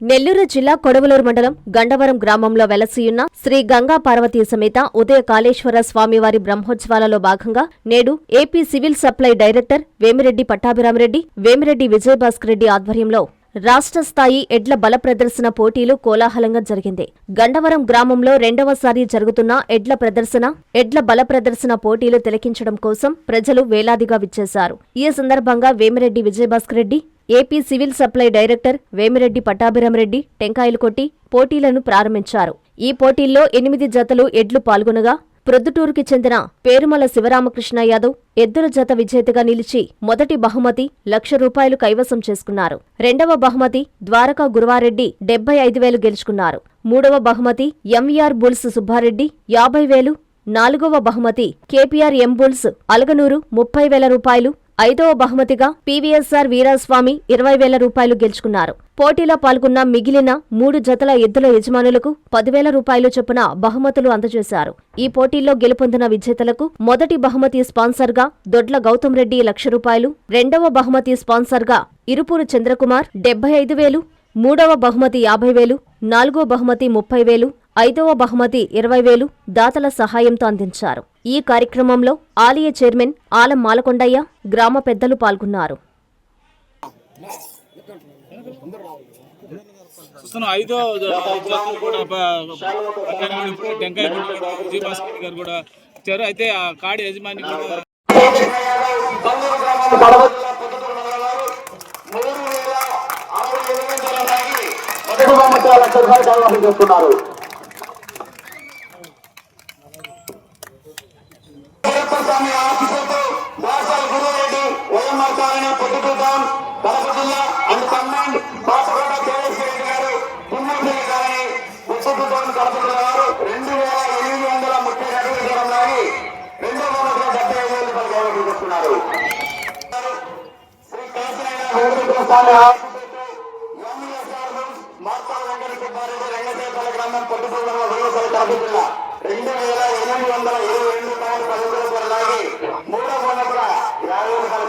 నెల్లూరు జిల్లా కొడవలూరు మండలం గండవరం గ్రామంలో వెలసియున్న శ్రీ గంగా పార్వతీ సమేత ఉదయ కాళేశ్వర స్వామివారి బ్రహ్మోత్సవాలలో భాగంగా నేడు AP civil supply director Vemireddy Pattabhiramareddy Vemireddy Vijayabhaskar Reddy ఆధ్వర్యంలో రాష్ట్ర స్థాయి ఎడ్ల బల ప్రదర్శన పోటీలు కోలాహలంగా జరిగింది. గండవరం గ్రామంలో రెండవసారి జరుగుతున్న ఎడ్ల ప్రదర్శన ఎడ్ల బల ప్రదర్శన పోటీలు తిలకించడం కోసం ప్రజలు వేలాదిగా విచ్చేశారు. ఈ సందర్భంగా Vemireddy Vijayabhaskar Reddy AP civil supply director Vemireddy Pattabhiramareddy టెంకాయలు కొట్టి పోటీలను ప్రారంభించారు. ఈ పోటీల్లో ఎనిమిది జతలు ఎడ్లు పాల్గొనగా ప్రొద్దుటూరుకి చెందిన పేరుమల శివరామకృష్ణ యాదవ్ ఎద్దుల జత విజేతగా నిలిచి మొదటి బహుమతి లక్ష రూపాయలు కైవసం చేసుకున్నారు. రెండవ బహుమతి ద్వారకా గురువారెడ్డి డెబ్బై ఐదు వేలు గెలుచుకున్నారు. మూడవ బహుమతి ఎంవీఆర్ బుల్స్ సుబ్బారెడ్డి యాభై వేలు. నాలుగవ బహుమతి కేపీఆర్ ఎం బుల్స్ అలగనూరు ముప్పై వేల రూపాయలు ఐదవ బహుమతిగా పీవీఎస్ఆర్ వీరాస్వామి ఇరవై వేల రూపాయలు గెలుచుకున్నారు. పోటీలో పాల్గొన్న మిగిలిన మూడు జతల ఎద్దుల యజమానులకు పదివేల రూపాయలు చొప్పున బహుమతులు అందజేశారు. ఈ పోటీల్లో గెలుపొందిన విజేతలకు మొదటి బహుమతి స్పాన్సర్గా దొడ్ల గౌతమ్ రెడ్డి లక్ష రూపాయలు రెండవ బహుమతి స్పాన్సర్గా ఇరుపూరు చంద్రకుమార్ డెబ్బై ఐదు వేలు మూడవ బహుమతి యాభై వేలు నాలుగో బహుమతి ముప్పై వేలు ఐదవ బహుమతి ఇరవై వేలు దాతల సహాయంతో అందించారు. ఈ కార్యక్రమంలో ఆలయ చైర్మన్ ఆలం మాలకొండయ్య గ్రామ పెద్దలు పాల్గొన్నారు. చూస్తున్నాం ఐదో జతలు కూడా టెంకాయ జీభాస్కర్ గారు కూడా ఇచ్చారు అయితే ఆ కాడి యజమాని కూడా మొదటి బహుమతి లక్ష రూపాయలు కైవసం చేస్తున్నారు. స్వామి ఆశీస్సులతో దాసాల గురురెడ్డి వైఎంఆర్ కాలనీ పొద్దుటూటాం కడప జిల్లా అండ్ కమాండ్ పాసగొండ కేఎస్రెడ్డి గారు తిమ్మపల్లి కాలనీ పొద్దుటూటాం కడప జిల్లా గారు రెండు వేల ఎనిమిది వందల ముప్పై అడుగుల దూరం లాగి రెండో బహుమతిలో డెబ్బై ఐదు వేల రూపాయలు గౌరవం చేస్తున్నారు శ్రీ కాశీనారాయణ స్వామి మార్తాల వెంకట సుబ్బారెడ్డి గ్రామం రెండు వేల ఎనిమిది వందల ఇరవై రెండు పాయింట్ పదకొండు రూపాయలు లాగి మూడో బోనస్గా యాభై రూపాయలు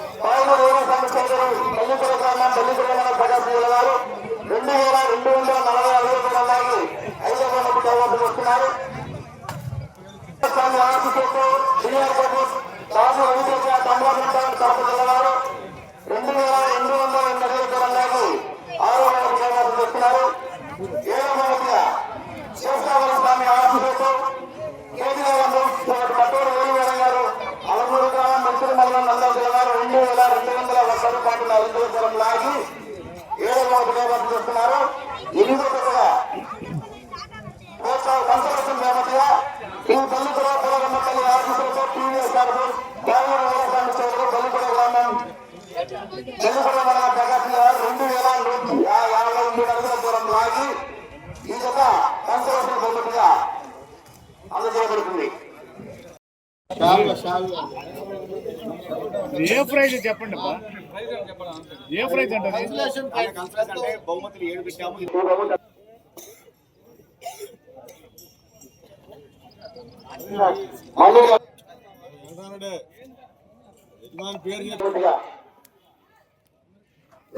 కట్టుబడి గోవిందరావు గారు అలంగూర గ్రామం మిర్పూర్ మండలం గారు రెండు వేల రెండు వందల నలభై అరవై రూపాయలు ఐదో బహుమతి కైవసం చేస్తున్నారు స్వామి ఆశీస్సులతో సీనియర్ బాబు బాబు రవితేజ తమ్మాభిప్రాయం కడప రెండు వేల రెండు వందల ఎనభై రూపాయలు ఆరో బహుమతి కైవసం చేస్తున్నారు ఏడో స్వామి ఆశీస్సులతో కేజీఆర్ఎం పట్టూరు వేలువేల గారు అలమూరు గ్రామం మంత్రి మండలం నందల జిల్లా గారు రెండు వేల రెండు వందల ఒక్క రూపాయలు నలభై రూపాయలు లాగి ఏడో బహుమతి కైవసం చేస్తున్నారు ఎనిమిదో పెద్దగా కన్సల్టేషన్ మేమతిగా ఈ పల్లిపుర పురగమ్మ తల్లి ఆఫీసులతో టీవీఎస్ గారు బెంగళూరు వ్యవసాయ చౌదరి పల్లిపుర గ్రామం ప్రకాశం గారు రెండు వేల నూట యాభై మూడు అడుగుల దూరం లాగి ఈ జత బహుమతిగా అందజేయబడుతుంది ఏ ప్రైజ్ చెప్పండి ఏ ప్రైజ్ అంటే ఈ బహుమతి మళ్ళీ పేరు చెప్పండి.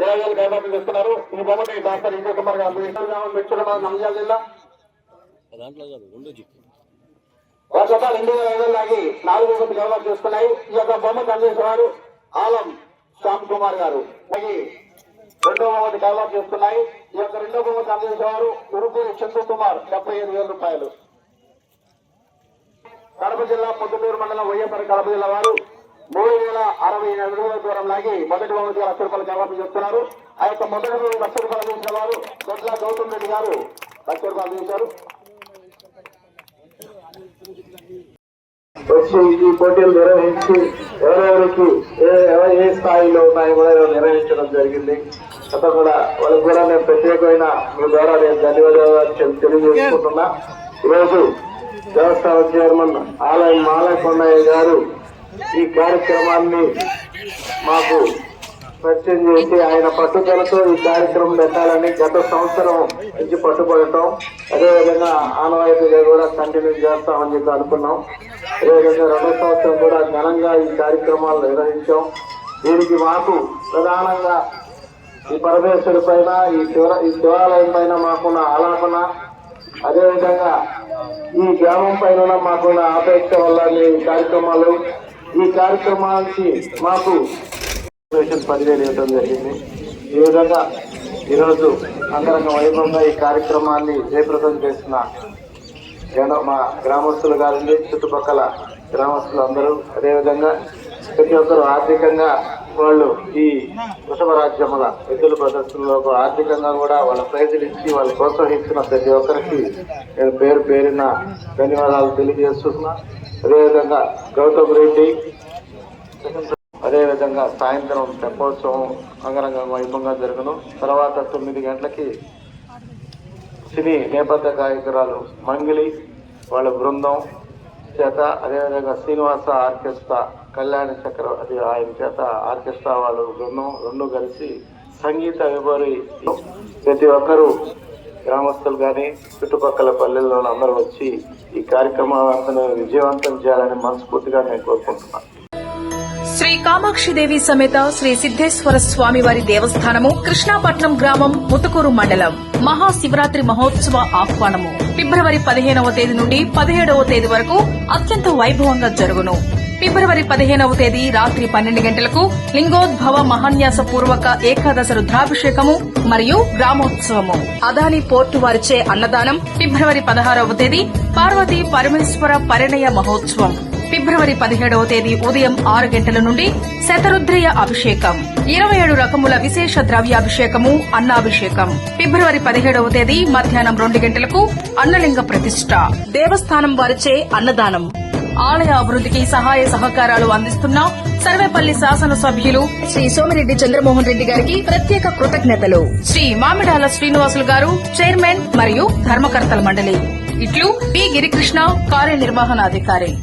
వేలు కైవసం చేస్తున్నారు ఈ బొమ్మటి డాక్టర్ విజయ్ కుమార్ గారు మెచ్చుకున్న నంద్యాల జిల్లా. రెండు వేల ఐదు లాగి నాలుగు చేస్తున్నాయి ఈ యొక్క బొమ్మకు అందిస్తున్నారు ఆలం శ్యామ్ కుమార్ గారు. అలాగే రెండో బొమ్మటి చేస్తున్నాయి ఈ యొక్క రెండో బొమ్మకు అందించేవారు ఉరుపూరి చంద్ర కుమార్ డెబ్బై ఐదు వేల రూపాయలు. కడప జిల్లా పొద్దుటూరు మండలం వైఎస్ఆర్ కడప జిల్లా వారు మూడు వేల అరవై అడుగుల దూరం లాగి మొదటి బహుమతి లక్ష రూపాయలు కైవసం చేస్తున్నారు ఆ యొక్క మొదటి బహుమతి లక్ష రూపాయలు అందించిన వారు దొడ్ల గౌతమ్ రెడ్డి గారు లక్ష రూపాయలు అందించారు వచ్చి ఈ పోటీలు నిర్వహించి ఎవరెవరికి ఏ ఏ స్థాయిలో ఉన్నాయో కూడా నిర్వహించడం జరిగింది. అంతా కూడా వాళ్ళకి కూడా నేను ప్రత్యేకమైన మీ ద్వారా నేను ధన్యవాదాలు తెలియజేసుకుంటున్నా. ఈరోజు దేవస్థాన చైర్మన్ ఆలయం మాలకొండయ్య గారు ఈ కార్యక్రమాన్ని మాకు పరిచయం చేసి ఆయన పట్టుదలతో ఈ కార్యక్రమం పెట్టాలని గత సంవత్సరం నుంచి పట్టుబడటం అదేవిధంగా ఆనవాయితీగా కూడా కంటిన్యూ చేస్తామని చెప్పి అనుకున్నాం. అదేవిధంగా రెండో సంవత్సరం కూడా ఘనంగా ఈ కార్యక్రమాలు నిర్వహించాం. దీనికి మాకు ప్రధానంగా ఈ పరమేశ్వరి పైన ఈ శివ ఈ శివాలయం పైన మాకున్న ఆలాపన అదేవిధంగా ఈ గ్రామం పైన మాకున్న ఆపేక్ష వల్ల ఈ కార్యక్రమాలు ఈ కార్యక్రమానికి మాకు పదివేలు ఇవ్వడం జరిగింది. ఈ విధంగా ఈరోజు అంగరంగ వైభవంగా ఈ కార్యక్రమాన్ని జయప్రదం చేసిన జన మా గ్రామస్తులు కాదండి చుట్టుపక్కల గ్రామస్తులు అందరూ అదేవిధంగా ప్రతి ఒక్కరు ఆర్థికంగా వాళ్ళు ఈ వృషభ రాజ్యముల ఎద్దుల ప్రదర్శనలో ఆర్థికంగా కూడా వాళ్ళ ప్రైజులు ఇచ్చి వాళ్ళు ప్రోత్సహించిన ప్రతి ఒక్కరికి నేను పేరు పేరిన ధన్యవాదాలు తెలియజేస్తున్నా. అదేవిధంగా గౌతమ్ రెడ్డి అదేవిధంగా సాయంత్రం తెప్పోత్సవం అంగరంగ వైభవంగా జరుగును. తర్వాత తొమ్మిది గంటలకి సినీ నేపథ్య గాయకురాలు మంగిలి వాళ్ళ బృందం చేత అదేవిధంగా శ్రీనివాస ఆర్కెస్ట్రా కళ్యాణ చక్రవర్తి ఆయన చేత ఆర్కెస్ట్రా వాళ్ళు బృందం రెండు కలిసి సంగీత విభరి ప్రతి ఒక్కరూ గ్రామస్తులు కానీ చుట్టుపక్కల పల్లెల్లో అందరూ వచ్చి ఈ కార్యక్రమాలను విజయవంతం చేయాలని మనస్ఫూర్తిగా నేను కోరుకుంటున్నాను. శ్రీ కామాక్షిదేవి సమేత శ్రీ సిద్దేశ్వర స్వామి వారి దేవస్థానము కృష్ణాపట్నం గ్రామం ముతుకూరు మండలం. మహాశివరాత్రి మహోత్సవ ఆహ్వానము. ఫిబ్రవరి పదిహేనవ తేదీ నుండి పదిహేడవ తేదీ వరకు అత్యంత వైభవంగా జరుగును. ఫిబ్రవరి పదిహేనవ తేదీ రాత్రి పన్నెండు గంటలకు లింగోద్భవ మహాన్యాస పూర్వక ఏకాదశ రుద్రాభిషేకము మరియు గ్రామోత్సవము. అదాని పోర్టు వారిచే అన్నదానం ఫిబ్రవరి పదహారవ తేదీ పార్వతీ పరమేశ్వర పరిణయ మహోత్సవం. ఫిబ్రవరి పదిహేడవ తేదీ ఉదయం ఆరు గంటల నుండి శతరుద్రయ అభిషేకం. ఇరవై ఏడు రకముల విశేష ద్రవ్యాభిషేకము అన్నాభిషేకం. ఫిబ్రవరి పదిహేడవ తేదీ మధ్యాహ్నం రెండు గంటలకు అన్నలింగ ప్రతిష్ట. దేవస్థానం వారిచే అన్నదానం. ఆలయ అభివృద్ధికి సహాయ సహకారాలు అందిస్తున్న. సర్వేపల్లి శాసనసభ్యులు శ్రీ సోమిరెడ్డి చంద్రమోహన్ రెడ్డి గారికి ప్రత్యేక కృతజ్ఞతలు. శ్రీ మామిడాల శ్రీనివాసులు గారు చైర్మన్ మరియు ధర్మకర్తల మండలి. ఇట్లు పి గిరికృష్ణ కార్యనిర్వహణాధికారి.